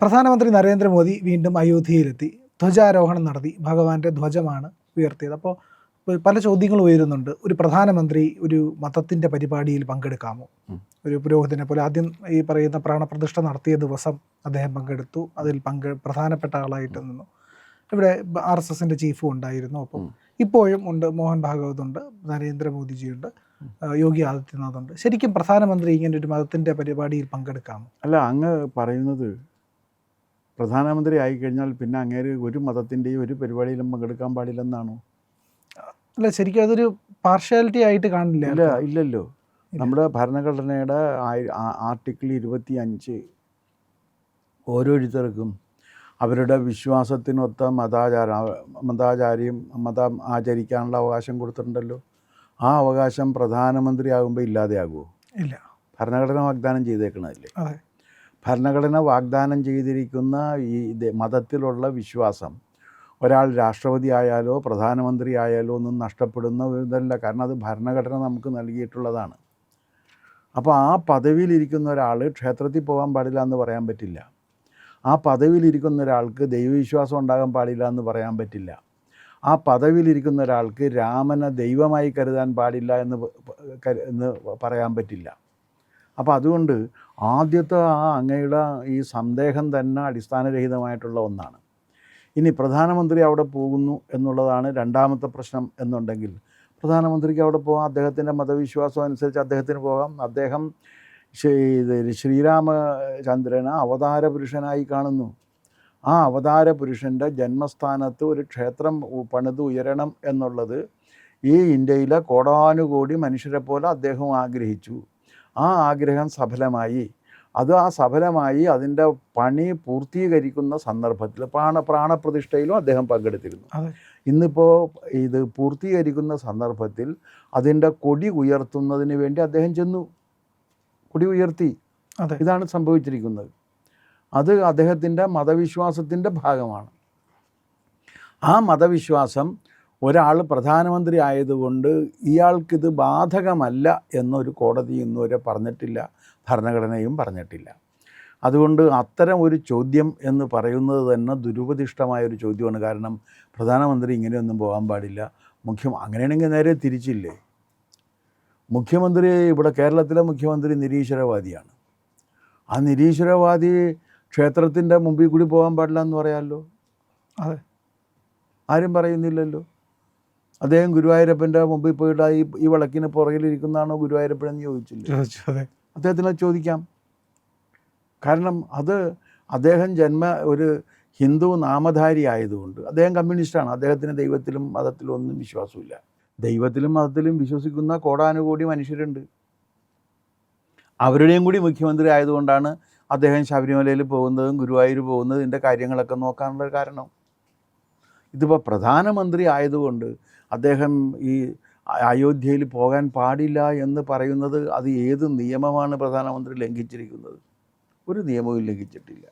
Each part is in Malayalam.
പ്രധാനമന്ത്രി നരേന്ദ്രമോദി വീണ്ടും അയോധ്യയിലെത്തി. ധ്വജാരോഹണം നടത്തി. ഭഗവാന്റെ ധ്വജമാണ് ഉയർത്തിയത്. അപ്പോൾ പല ചോദ്യങ്ങളും ഉയരുന്നുണ്ട്. ഒരു പ്രധാനമന്ത്രി ഒരു മതത്തിന്റെ പരിപാടിയിൽ പങ്കെടുക്കാമോ? ഒരു പുരോഹിതനെ പോലെ ആദ്യം ഈ പറയുന്ന പ്രാണപ്രതിഷ്ഠ നടത്തിയ ദിവസം അദ്ദേഹം പങ്കെടുത്തു. അതിൽ പങ്കെ പ്രധാനപ്പെട്ട ആളായിട്ട് നിന്നു. ഇവിടെ ആർ എസ് എസിന്റെ ചീഫും ഉണ്ടായിരുന്നു. അപ്പം ഇപ്പോഴും ഉണ്ട്. മോഹൻ ഭാഗവത് ഉണ്ട്. നരേന്ദ്രമോദിജിയുണ്ട്. യോഗി ആദിത്യനാഥ് ഉണ്ട്. ശരിക്കും പ്രധാനമന്ത്രി ഇങ്ങനെ ഒരു മതത്തിന്റെ പരിപാടിയിൽ പങ്കെടുക്കാമോ? അല്ല അങ്ങ് പറയുന്നത് പ്രധാനമന്ത്രി ആയിക്കഴിഞ്ഞാൽ പിന്നെ അങ്ങേര് ഒരു മതത്തിന്റെയും ഒരു പരിപാടിയിലും പങ്കെടുക്കാൻ പാടില്ലെന്നാണോ? അല്ല ശരിക്കും അതൊരു പാർഷ്യാലിറ്റി ആയിട്ട് കാണില്ല. ഇല്ല ഇല്ലല്ലോ. നമ്മുടെ ഭരണഘടനയുടെ ആർട്ടിക്കിൾ ഇരുപത്തി അഞ്ച് ഓരോരുത്തർക്കും അവരുടെ വിശ്വാസത്തിനൊത്ത മതാചാര മതാചാര്യം മതം ആചരിക്കാനുള്ള അവകാശം കൊടുത്തിട്ടുണ്ടല്ലോ. ആ അവകാശം പ്രധാനമന്ത്രിയാകുമ്പോൾ ഇല്ലാതെയാകുമോ ഇല്ല. ഭരണഘടന വാഗ്ദാനം ചെയ്തേക്കണതല്ലേ? അതെ. ഭരണഘടന വാഗ്ദാനം ചെയ്തിരിക്കുന്ന ഈ മതത്തിലുള്ള വിശ്വാസം. ഒരാൾ രാഷ്ട്രപതി ആയാലോ പ്രധാനമന്ത്രി ആയാലോ ഒന്നും നഷ്ടപ്പെടുന്ന ഇതല്ല. കാരണം അത് ഭരണഘടന നമുക്ക് നൽകിയിട്ടുള്ളതാണ്. അപ്പോൾ ആ പദവിയിലിരിക്കുന്ന ഒരാൾ ക്ഷേത്രത്തിൽ പോകാൻ പാടില്ല എന്ന് പറയാൻ പറ്റില്ല. ആ പദവിയിലിരിക്കുന്ന ഒരാൾക്ക് ദൈവവിശ്വാസം ഉണ്ടാകാൻ പാടില്ല എന്ന് പറയാൻ പറ്റില്ല. ആ പദവിയിലിരിക്കുന്ന ഒരാൾക്ക് രാമനെ ദൈവമായി കരുതാൻ പാടില്ല എന്ന് എന്ന് പറയാൻ പറ്റില്ല. അപ്പോൾ അതുകൊണ്ട് ആദ്യത്തെ ആ അങ്ങയുടെ ഈ സന്ദേഹം തന്നെ അടിസ്ഥാനരഹിതമായിട്ടുള്ള ഒന്നാണ്. ഇനി പ്രധാനമന്ത്രി അവിടെ പോകുന്നു എന്നുള്ളതാണ് രണ്ടാമത്തെ പ്രശ്നം എന്നുണ്ടെങ്കിൽ പ്രധാനമന്ത്രിക്ക് അവിടെ പോകാം അദ്ദേഹത്തിന്റെ മതവിശ്വാസം അനുസരിച്ച് അദ്ദേഹത്തിന് പോകാം. അദ്ദേഹം ശ്രീരാമചന്ദ്രനെ അവതാര പുരുഷനായി കാണുന്നു. ആ അവതാര പുരുഷന്റെ ജന്മസ്ഥാനത്ത് ഒരു ക്ഷേത്രം പണിത് ഉയരണം എന്നുള്ളത് ഈ ഇന്ത്യയിലെ കോടാനുകോടി മനുഷ്യരെ പോലെ അദ്ദേഹം ആഗ്രഹിച്ചു. ആ ആഗ്രഹം സഫലമായി. അത് ആ സഫലമായി അതിന്റെ പണി പൂർത്തീകരിക്കുന്ന സന്ദർഭത്തിൽ പ്രാണ പ്രാണപ്രതിഷ്ഠയിലും അദ്ദേഹം പങ്കെടുത്തിരുന്നു. ഇന്നിപ്പോൾ ഇത് പൂർത്തീകരിക്കുന്ന സന്ദർഭത്തിൽ അതിന്റെ കൊടി ഉയർത്തുന്നതിന് വേണ്ടി അദ്ദേഹം ചെന്നു. കൊടി ഉയർത്തി. ഇതാണ് സംഭവിച്ചിരിക്കുന്നത്. അത് അദ്ദേഹത്തിന്റെ മതവിശ്വാസത്തിന്റെ ഭാഗമാണ്. ആ മതവിശ്വാസം ഒരാൾ പ്രധാനമന്ത്രി ആയതുകൊണ്ട് ഇയാൾക്കിത് ബാധകമല്ല എന്നൊരു കോടതി ഇന്നുവരെ പറഞ്ഞിട്ടില്ല ഭരണഘടനയും പറഞ്ഞിട്ടില്ല. അതുകൊണ്ട് അത്തരം ഒരു ചോദ്യം എന്ന് പറയുന്നത് തന്നെ ദുരുപദിഷ്ടമായ ഒരു ചോദ്യമാണ്. കാരണം പ്രധാനമന്ത്രി ഇങ്ങനെയൊന്നും പോകാൻ പാടില്ല. മുഖ്യം അങ്ങനെയാണെങ്കിൽ നേരെ തിരിച്ചില്ലേ? മുഖ്യമന്ത്രി ഇവിടെ കേരളത്തിലെ മുഖ്യമന്ത്രി നിരീശ്വരവാദിയാണ്. ആ നിരീശ്വരവാദി ക്ഷേത്രത്തിന്റെ മുമ്പിൽ കൂടി പോകാൻ പാടില്ല എന്ന് പറയാമല്ലോ? അതെ. ആരും പറയുന്നില്ലല്ലോ? അദ്ദേഹം ഗുരുവായൂരപ്പന്റെ മുമ്പിൽ പോയിട്ട് ഈ ഈ വിളക്കിന് പുറകിലിരിക്കുന്നതാണോ ഗുരുവായൂരപ്പനെന്ന് ചോദിച്ചില്ല? അദ്ദേഹത്തിനെ ചോദിക്കാം. കാരണം അത് അദ്ദേഹം ജന്മ ഒരു ഹിന്ദു നാമധാരി ആയതുകൊണ്ട് അദ്ദേഹം കമ്മ്യൂണിസ്റ്റാണ്. അദ്ദേഹത്തിന് ദൈവത്തിലും മതത്തിലും ഒന്നും വിശ്വാസമില്ല ദൈവത്തിലും മതത്തിലും വിശ്വസിക്കുന്ന കോടാനുകോടി മനുഷ്യരുണ്ട്. അവരുടെയും കൂടി മുഖ്യമന്ത്രി ആയതുകൊണ്ടാണ് അദ്ദേഹം ശബരിമലയിൽ പോകുന്നതും ഗുരുവായൂർ പോകുന്നതും ഇതിന്റെ കാര്യങ്ങളൊക്കെ നോക്കാനുള്ള കാരണം. ഇതിപ്പോൾ പ്രധാനമന്ത്രി ആയതുകൊണ്ട് അദ്ദേഹം ഈ അയോധ്യയിൽ പോകാൻ പാടില്ല എന്ന് പറയുന്നത് അത് ഏത് നിയമമാണ് പ്രധാനമന്ത്രി ലംഘിച്ചിരിക്കുന്നത്? ഒരു നിയമവും ലംഘിച്ചിട്ടില്ല.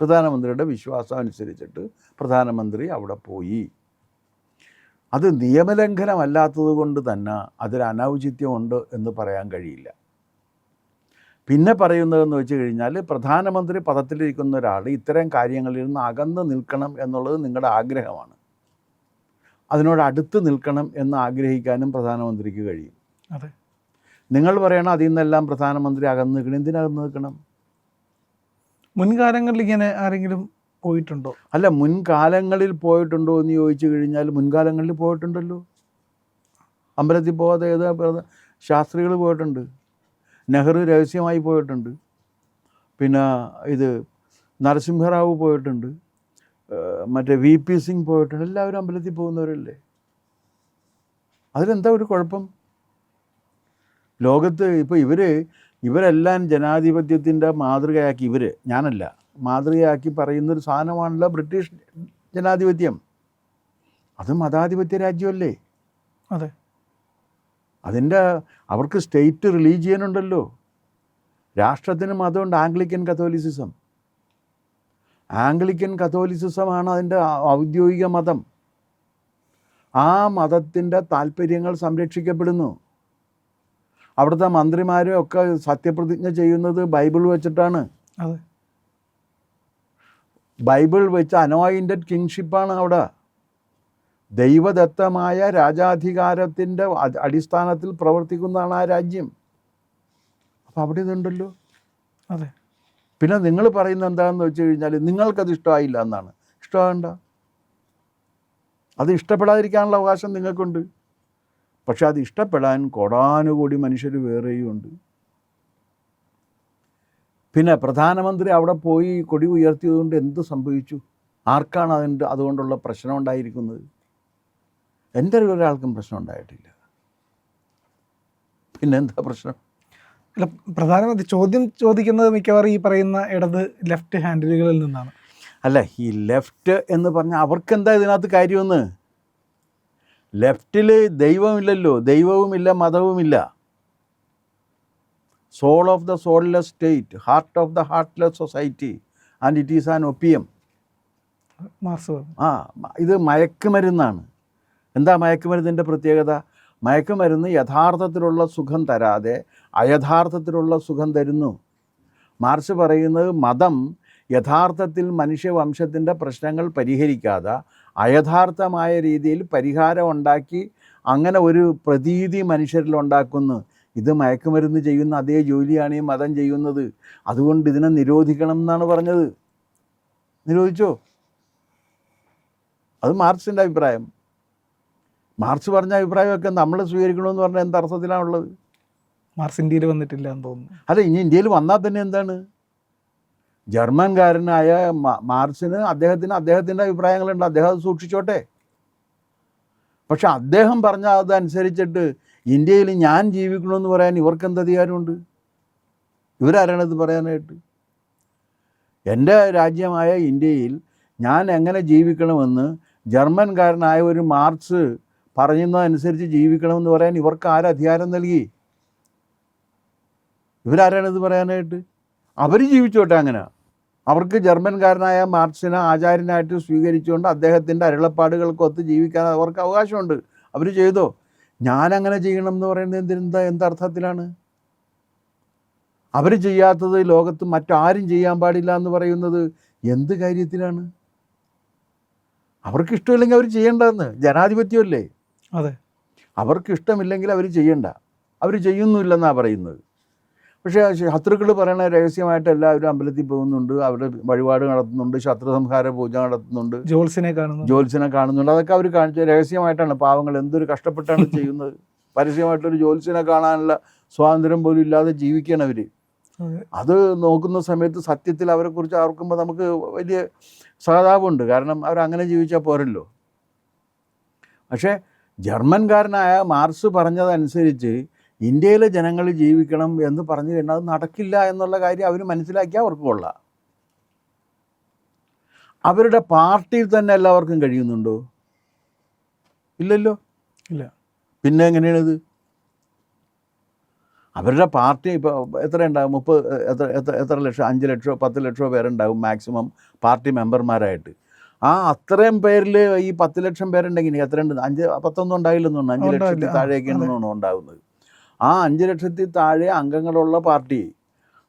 പ്രധാനമന്ത്രിയുടെ വിശ്വാസം അനുസരിച്ചിട്ട് പ്രധാനമന്ത്രി അവിടെ പോയി. അത് നിയമലംഘനമല്ലാത്തത് കൊണ്ട് തന്നെ അതിൽ അനൗചിത്യമുണ്ട് എന്ന് പറയാൻ കഴിയില്ല. പിന്നെ പറയുന്നതെന്ന് വെച്ച് കഴിഞ്ഞാൽ പ്രധാനമന്ത്രി പദത്തിലിരിക്കുന്ന ഒരാൾ ഇത്തരം കാര്യങ്ങളിൽ നിന്ന് അകന്ന് നിൽക്കണം എന്നുള്ളത് നിങ്ങളുടെ ആഗ്രഹമാണ്. അതിനോട് അടുത്ത് നിൽക്കണം എന്ന് ആഗ്രഹിക്കാനും പ്രധാനമന്ത്രിക്ക് കഴിയും. അതെ. നിങ്ങൾ പറയണം അതിൽ നിന്നെല്ലാം പ്രധാനമന്ത്രി അകന്ന് നിൽക്കണം. എന്തിനകന്ന് നിൽക്കണം? മുൻകാലങ്ങളിൽ ഇങ്ങനെ ആരെങ്കിലും പോയിട്ടുണ്ടോ? അല്ല മുൻകാലങ്ങളിൽ പോയിട്ടുണ്ടോ എന്ന് ചോദിച്ചു കഴിഞ്ഞാൽ മുൻകാലങ്ങളിൽ പോയിട്ടുണ്ടല്ലോ. അമ്പലത്തിൽ പോകാതെ ഏത് ശാസ്ത്രികൾ പോയിട്ടുണ്ട്. നെഹ്റു രഹസ്യമായി പോയിട്ടുണ്ട്. പിന്നെ ഇത് നരസിംഹറാവു പോയിട്ടുണ്ട്. മറ്റേ വി പി സിംഗ് പോയിട്ടുണ്ട്. എല്ലാവരും അമ്പലത്തിൽ പോകുന്നവരല്ലേ? അതിലെന്താ ഒരു കുഴപ്പം? ലോകത്ത് ഇപ്പോൾ ഇവർ ഇവരെല്ലാം ജനാധിപത്യത്തിന്റെ മാതൃകയാക്കി ഇവർ ഞാനല്ല മാതൃകയാക്കി പറയുന്നൊരു സാധനമാണല്ലോ ബ്രിട്ടീഷ് ജനാധിപത്യം. അത് മതാധിപത്യ രാജ്യമല്ലേ? അതെ. അതിന്റെ അവർക്ക് സ്റ്റേറ്റ് റിലീജിയൻ ഉണ്ടല്ലോ രാഷ്ട്രത്തിന് മതമുണ്ട്. Anglican Catholicism. ആംഗ്ലിക്കൻ കത്തോലിസിസമാണ് അതിന്റെ ഔദ്യോഗിക മതം. ആ മതത്തിന്റെ താല്പര്യങ്ങൾ സംരക്ഷിക്കപ്പെടുന്നു. അവിടുത്തെ മന്ത്രിമാരും ഒക്കെ സത്യപ്രതിജ്ഞ ചെയ്യുന്നത് ബൈബിൾ വെച്ചിട്ടാണ്. ബൈബിൾ വെച്ച് അനോയിന്റഡ് കിങ്ഷിപ്പാണ് അവിടെ. ദൈവദത്തമായ രാജാധികാരത്തിന്റെ അടിസ്ഥാനത്തിൽ പ്രവർത്തിക്കുന്നതാണ് ആ രാജ്യം. അപ്പോൾ അവിടെ ഇതുണ്ടല്ലോ. അതെ. പിന്നെ നിങ്ങൾ പറയുന്നത് എന്താണെന്ന് വെച്ച് കഴിഞ്ഞാൽ നിങ്ങൾക്കത് ഇഷ്ടമായില്ല എന്നാണ്. ഇഷ്ടമാകണ്ട. അത് ഇഷ്ടപ്പെടാതിരിക്കാനുള്ള അവകാശം നിങ്ങൾക്കുണ്ട്. പക്ഷെ അത് ഇഷ്ടപ്പെടാൻ കോടാനുകൂടി മനുഷ്യർ വേറെയും ഉണ്ട്. പിന്നെ പ്രധാനമന്ത്രി അവിടെ പോയി കൊടി ഉയർത്തിയതുകൊണ്ട് എന്ത് സംഭവിച്ചു? ആർക്കാണ് അതിന്റെ അതുകൊണ്ടുള്ള പ്രശ്നം ഉണ്ടായിരിക്കുന്നത്? എന്റെ ഒരാൾക്കും പ്രശ്നം ഉണ്ടായിട്ടില്ല. പിന്നെന്താ പ്രശ്നം? അല്ല പ്രധാനമന്ത്രി ചോദ്യം ചോദിക്കുന്നത് മിക്കവാറും ഈ പറയുന്ന ഇടത് ലെഫ്റ്റ് ഹാൻഡിലുകളിൽ നിന്നാണ്. അല്ല ഈ ലെഫ്റ്റ് എന്ന് പറഞ്ഞാൽ അവർക്കെന്താ ഇതിനകത്ത് കാര്യമെന്ന്? ലെഫ്റ്റിൽ ദൈവമില്ലല്ലോ ദൈവവുമില്ല മതവുമില്ല. Soul of the soulless state heart of the heartless society and it is an opium ആ ഇത് മയക്കുമരുന്നാണ്. എന്താ മയക്കുമരുന്നിന്റെ പ്രത്യേകത? മയക്കുമരുന്ന് യഥാർത്ഥത്തിലുള്ള സുഖം തരാതെ അയഥാർത്ഥത്തിലുള്ള സുഖം തരുന്നു. മാർച്ച് പറയുന്നത് മതം യഥാർത്ഥത്തിൽ മനുഷ്യവംശത്തിന്റെ പ്രശ്നങ്ങൾ പരിഹരിക്കാതെ അയഥാർത്ഥമായ രീതിയിൽ പരിഹാരം ഉണ്ടാക്കി അങ്ങനെ ഒരു പ്രതീതി മനുഷ്യരിൽ ഉണ്ടാക്കുന്നു. ഇത് മയക്കുമരുന്ന് ചെയ്യുന്ന അതേ ജോലിയാണ് ഈ മതം ചെയ്യുന്നത്. അതുകൊണ്ട് ഇതിനെ നിരോധിക്കണം എന്നാണ് പറഞ്ഞത്. നിരോധിച്ചോ? അത് മാർക്സിന്റെ അഭിപ്രായം. മാർക്സ് പറഞ്ഞ അഭിപ്രായമൊക്കെ നമ്മൾ സ്വീകരിക്കണമെന്ന് പറഞ്ഞാൽ എന്ത് അർത്ഥത്തിലാണുള്ളത് മാർക്സ് ഇന്ത്യയിൽ വന്നിട്ടില്ല എന്ന് തോന്നുന്നു. അല്ല ഇനി ഇന്ത്യയിൽ വന്നാൽ തന്നെ എന്താണ്? ജർമ്മൻകാരനായ മാർക്സിന് അദ്ദേഹത്തിന് അദ്ദേഹത്തിന്റെ അഭിപ്രായങ്ങളുണ്ട്. അദ്ദേഹം അത് സൂക്ഷിച്ചോട്ടെ. പക്ഷെ അദ്ദേഹം പറഞ്ഞ അതനുസരിച്ചിട്ട് ഇന്ത്യയിൽ ഞാൻ ജീവിക്കണമെന്ന് പറയാൻ ഇവർക്ക് എന്ത് അധികാരമുണ്ട്? ഇവരാരാണ് ഇത് പറയാനായിട്ട്? എന്റെ രാജ്യമായ ഇന്ത്യയിൽ ഞാൻ എങ്ങനെ ജീവിക്കണമെന്ന് ജർമ്മൻകാരനായ ഒരു മാർക്സ് പറയുന്നതനുസരിച്ച് ജീവിക്കണമെന്ന് പറയാൻ ഇവർക്ക് ആരധികാരം നൽകി? ഇവരാരാണ് ഇത് പറയാനായിട്ട്? അവർ ജീവിച്ചോട്ടെ അങ്ങനെ. അവർക്ക് ജർമ്മൻകാരനായ മാർക്സിനെ ആചാര്യനായിട്ട് സ്വീകരിച്ചുകൊണ്ട് അദ്ദേഹത്തിന്റെ അരുളപ്പാടുകൾക്കൊത്ത് ജീവിക്കാൻ അവർക്ക് അവകാശമുണ്ട്. അവർ ചെയ്തോ? ഞാനങ്ങനെ ചെയ്യണം എന്ന് പറയുന്നത് എന്തിനെന്താ എന്തർത്ഥത്തിലാണ് അവർ ചെയ്യാത്തത് ലോകത്ത് മറ്റാരും ചെയ്യാൻ പാടില്ല എന്ന് പറയുന്നത് എന്ത് കാര്യത്തിലാണ്? അവർക്കിഷ്ടമില്ലെങ്കിൽ അവർ ചെയ്യേണ്ടതെന്ന്. ജനാധിപത്യമല്ലേ? അതെ. അവർക്ക് ഇഷ്ടമില്ലെങ്കിൽ അവർ ചെയ്യണ്ട. അവർ ചെയ്യുന്നില്ലെന്നാണ് പറയുന്നത്. പക്ഷേ ശത്രുക്കൾ പറയണ രഹസ്യമായിട്ട് എല്ലാവരും അമ്പലത്തിൽ പോകുന്നുണ്ട്. അവരുടെ വഴിപാട് നടത്തുന്നുണ്ട്. ശത്രു സംഹാര പൂജ നടത്തുന്നുണ്ട്. ജോത്സ്യനെ കാണുന്നു ജോത്സ്യനെ കാണുന്നുണ്ട്. അതൊക്കെ അവർ കാണിച്ച രഹസ്യമായിട്ടാണ്. പാവങ്ങൾ എന്തൊരു കഷ്ടപ്പെട്ടാണ് ചെയ്യുന്നത്. പരസ്യമായിട്ടൊരു ജോത്സ്യനെ കാണാനുള്ള സ്വാതന്ത്ര്യം പോലും ഇല്ലാതെ ജീവിക്കണം അവർ അതെ. നോക്കുന്ന സമയത്ത് സത്യത്തിൽ അവരെക്കുറിച്ച് ഓർക്കുമ്പോൾ നമുക്ക് വലിയ സഹതാപമുണ്ട്. കാരണം അവരങ്ങനെ ജീവിച്ചാൽ പോരല്ലോ. പക്ഷേ ജർമ്മൻകാരനായ മാർസ് പറഞ്ഞതനുസരിച്ച് ഇന്ത്യയിലെ ജനങ്ങൾ ജീവിക്കണം എന്ന് പറഞ്ഞു കഴിഞ്ഞാൽ അത് നടക്കില്ല എന്നുള്ള കാര്യം അവർ മനസ്സിലാക്കിയാൽ അവർക്ക് കൊള്ളാം. അവരുടെ പാർട്ടിയിൽ തന്നെ എല്ലാവർക്കും കഴിയുന്നുണ്ടോ? ഇല്ലല്ലോ. ഇല്ല. പിന്നെ എങ്ങനെയാണിത് അവരുടെ പാർട്ടി ഇപ്പോൾ എത്ര ഉണ്ടാകും മുപ്പത് എത്ര എത്ര എത്ര ലക്ഷം അഞ്ച് ലക്ഷമോ പത്ത് ലക്ഷമോ പേരുണ്ടാകും മാക്സിമം പാർട്ടി മെമ്പർമാരായിട്ട്. ആ അത്രയും പേരിൽ ഈ പത്ത് ലക്ഷം പേരുണ്ടെങ്കിൽ എത്ര ഉണ്ട്. അഞ്ച് പത്തൊന്നും ഉണ്ടായില്ലെന്ന് തോന്നുന്നു. അഞ്ച് ലക്ഷത്തിൽ താഴേക്ക് താഴെയൊക്കെയാണ് തോന്നുന്നു ഉണ്ടാകുന്നത് ആ അഞ്ച് ലക്ഷത്തിൽ താഴെ അംഗങ്ങളുള്ള പാർട്ടി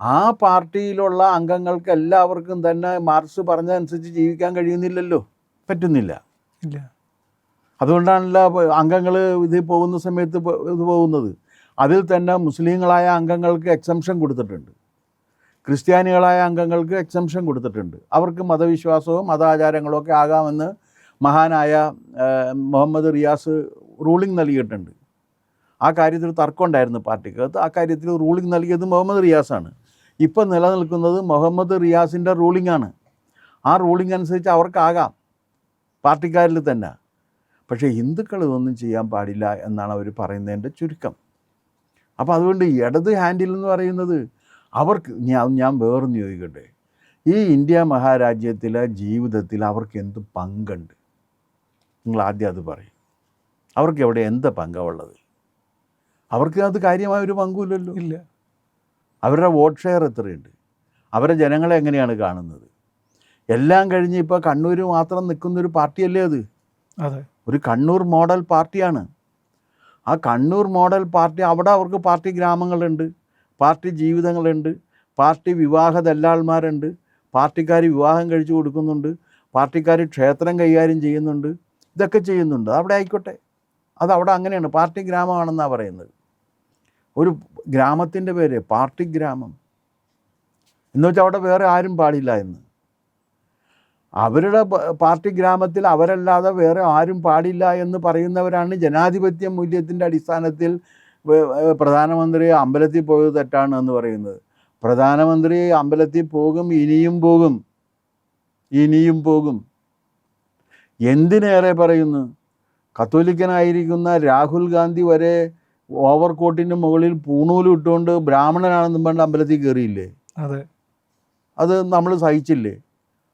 ആ പാർട്ടിയിലുള്ള അംഗങ്ങൾക്ക് എല്ലാവർക്കും തന്നെ മാർക്സ് പറഞ്ഞതനുസരിച്ച് ജീവിക്കാൻ കഴിയുന്നില്ലല്ലോ. പറ്റുന്നില്ല. ഇല്ല. അതുകൊണ്ടാണല്ലോ അംഗങ്ങൾ ഇത് പോകുന്ന സമയത്ത് ഇത് പോകുന്നത്. അതിൽ തന്നെ മുസ്ലിങ്ങളായ അംഗങ്ങൾക്ക് എക്സംഷൻ കൊടുത്തിട്ടുണ്ട്. ക്രിസ്ത്യാനികളായ അംഗങ്ങൾക്ക് എക്സംഷൻ കൊടുത്തിട്ടുണ്ട്. അവർക്ക് മതവിശ്വാസവും മതാചാരങ്ങളും ഒക്കെ ആകാമെന്ന് മഹാനായ മുഹമ്മദ് റിയാസ് റൂളിംഗ് നൽകിയിട്ടുണ്ട്. ആ കാര്യത്തിൽ തർക്കമുണ്ടായിരുന്നു പാർട്ടിക്കകത്ത്. ആ കാര്യത്തിൽ റൂളിംഗ് നൽകിയത് മുഹമ്മദ് റിയാസാണ്. ഇപ്പം നിലനിൽക്കുന്നത് മുഹമ്മദ് റിയാസിന്റെ റൂളിംഗ് ആണ്. ആ റൂളിംഗ് അനുസരിച്ച് അവർക്കാകാം. പാർട്ടിക്കാരിൽ തന്നെ. പക്ഷേ ഹിന്ദുക്കൾ ഇതൊന്നും ചെയ്യാൻ പാടില്ല എന്നാണ് അവർ പറയുന്നതിന്റെ ചുരുക്കം. അപ്പോൾ അതുകൊണ്ട് ഇടത് ഹാൻഡിൽ എന്ന് പറയുന്നത് അവർക്ക് ഞാൻ ഞാൻ വേറൊന്ന് ചോദിക്കട്ടെ? ഈ ഇന്ത്യ മഹാരാജ്യത്തിലെ ജീവിതത്തിൽ അവർക്ക് എന്ത് പങ്കുണ്ട്? നിങ്ങൾ ആദ്യം അത് പറയും. അവർക്ക് എവിടെ എന്ത് പങ്കുള്ളത്? അവർക്ക് അത് കാര്യമായ ഒരു പങ്കുമില്ലല്ലോ. ഇല്ല. അവരുടെ വോട്ട് ഷെയർ എത്രയുണ്ട്? അവരെ ജനങ്ങളെ എങ്ങനെയാണ് കാണുന്നത്? എല്ലാം കഴിഞ്ഞ് ഇപ്പോൾ കണ്ണൂർ മാത്രം നിൽക്കുന്നൊരു പാർട്ടിയല്ലേ അത്? അതെ. ഒരു കണ്ണൂർ മോഡൽ പാർട്ടിയാണ്. ആ കണ്ണൂർ മോഡൽ പാർട്ടി അവിടെ അവർക്ക് പാർട്ടി ഗ്രാമങ്ങളുണ്ട്. പാർട്ടി ജീവിതങ്ങളുണ്ട് പാർട്ടി വിവാഹ ദല്ലാൾമാരുണ്ട് പാർട്ടിക്കാർ വിവാഹം കഴിച്ചു കൊടുക്കുന്നുണ്ട് പാർട്ടിക്കാർ ക്ഷേത്രം കൈകാര്യം ചെയ്യുന്നുണ്ട് ഇതൊക്കെ ചെയ്യുന്നുണ്ട്. അവിടെ ആയിക്കോട്ടെ. അത് അവിടെ അങ്ങനെയാണ്. പാർട്ടി ഗ്രാമമാണെന്നാണ് പറയുന്നത്. ഒരു ഗ്രാമത്തിന്റെ പേര് പാർട്ടി ഗ്രാമം. എന്നുവെച്ചാൽ അവിടെ വേറെ ആരും പാടില്ല എന്ന്. അവരുടെ പാർട്ടി ഗ്രാമത്തിൽ അവരല്ലാതെ വേറെ ആരും പാടില്ല എന്ന് പറയുന്നവരാണ് ജനാധിപത്യ മൂല്യത്തിന്റെ അടിസ്ഥാനത്തിൽ പ്രധാനമന്ത്രി അമ്പലത്തിൽ പോയത് തെറ്റാണ് എന്ന് പറയുന്നത്. പ്രധാനമന്ത്രി അമ്പലത്തിൽ പോകും ഇനിയും പോകും. ഇനിയും പോകും. എന്തിനേറെ പറയുന്നു? കത്തോലിക്കനായിരിക്കുന്ന രാഹുൽ ഗാന്ധി വരെ ഓവർ ഓവർകോട്ടിന്റെ മുകളിൽ പൂണൂൽ ഇട്ടുകൊണ്ട് ബ്രാഹ്മണനാണെന്നും പറഞ്ഞ് അമ്പലത്തിൽ കയറിയില്ലേ? അതെ. അത് നമ്മൾ സഹിച്ചില്ലേ?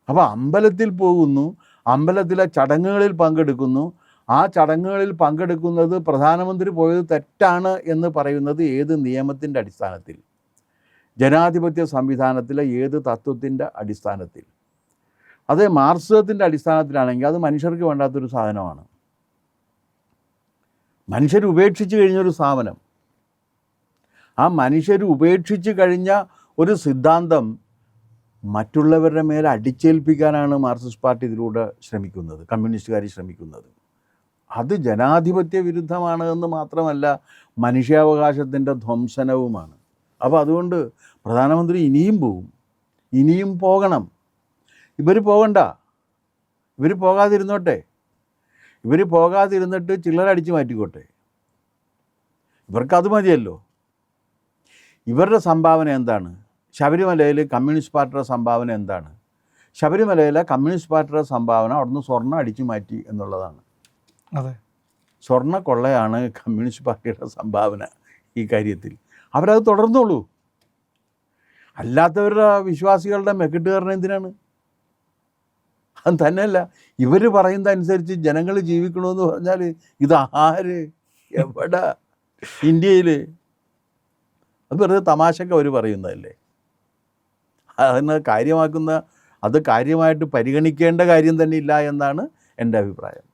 അപ്പോൾ അമ്പലത്തിൽ പോകുന്നു അമ്പലത്തിലെ ചടങ്ങുകളിൽ പങ്കെടുക്കുന്നു ആ ചടങ്ങുകളിൽ പങ്കെടുക്കുന്നത് പ്രധാനമന്ത്രി പോയത് തെറ്റാണ് എന്ന് പറയുന്നത് ഏത് നിയമത്തിന്റെ അടിസ്ഥാനത്തിൽ? ജനാധിപത്യ സംവിധാനത്തിലെ ഏത് തത്വത്തിന്റെ അടിസ്ഥാനത്തിൽ? അത് മാർക്സിസത്തിന്റെ അടിസ്ഥാനത്തിലാണെങ്കിൽ അത് മനുഷ്യർക്ക് വേണ്ടാത്തൊരു സാധനമാണ്. മനുഷ്യർ ഉപേക്ഷിച്ച് കഴിഞ്ഞൊരു സ്ഥാപനം. ആ മനുഷ്യർ ഉപേക്ഷിച്ച് കഴിഞ്ഞ ഒരു സിദ്ധാന്തം മറ്റുള്ളവരുടെ മേലെ അടിച്ചേൽപ്പിക്കാനാണ് മാർക്സിസ്റ്റ് പാർട്ടി ഇതിലൂടെ ശ്രമിക്കുന്നത് കമ്മ്യൂണിസ്റ്റുകാർ ശ്രമിക്കുന്നത്. അത് ജനാധിപത്യ വിരുദ്ധമാണ് എന്ന് മാത്രമല്ല മനുഷ്യാവകാശത്തിന്റെ ധ്വംസനവുമാണ്. അപ്പോൾ അതുകൊണ്ട് പ്രധാനമന്ത്രി ഇനിയും പോവും. ഇനിയും പോകണം. ഇവർ പോകണ്ട. ഇവർ പോകാതിരുന്നോട്ടെ. ഇവർ പോകാതിരുന്നിട്ട് ചില്ലറടിച്ച് മാറ്റിക്കോട്ടെ. ഇവർക്ക് അത് മതിയല്ലോ. ഇവരുടെ സംഭാവന എന്താണ്? ശബരിമലയിൽ കമ്മ്യൂണിസ്റ്റ് പാർട്ടിയുടെ സംഭാവന എന്താണ്? ശബരിമലയിലെ കമ്മ്യൂണിസ്റ്റ് പാർട്ടിയുടെ സംഭാവന അവിടുന്ന് സ്വർണം അടിച്ചു മാറ്റി എന്നുള്ളതാണ്. സ്വർണ കൊള്ളയാണ് കമ്മ്യൂണിസ്റ്റ് പാർട്ടിയുടെ സംഭാവന ഈ കാര്യത്തിൽ. അവരത് തുടർന്നോളൂ. അല്ലാത്തവരുടെ വിശ്വാസികളുടെ മെക്കിട്ട് കാരണം എന്തിനാണ്? അത് തന്നെയല്ല. ഇവർ പറയുന്നത് അനുസരിച്ച് ജനങ്ങൾ ജീവിക്കണമെന്ന് പറഞ്ഞാൽ ഇത് ആര്? എവിടെ? ഇന്ത്യയിൽ അത് വെറുതെ തമാശക്ക് അവർ പറയുന്നതല്ലേ? അതിന് കാര്യമാക്കുന്ന അത് കാര്യമായിട്ട് പരിഗണിക്കേണ്ട കാര്യം തന്നെ ഇല്ല എന്നാണ് എന്റെ അഭിപ്രായം.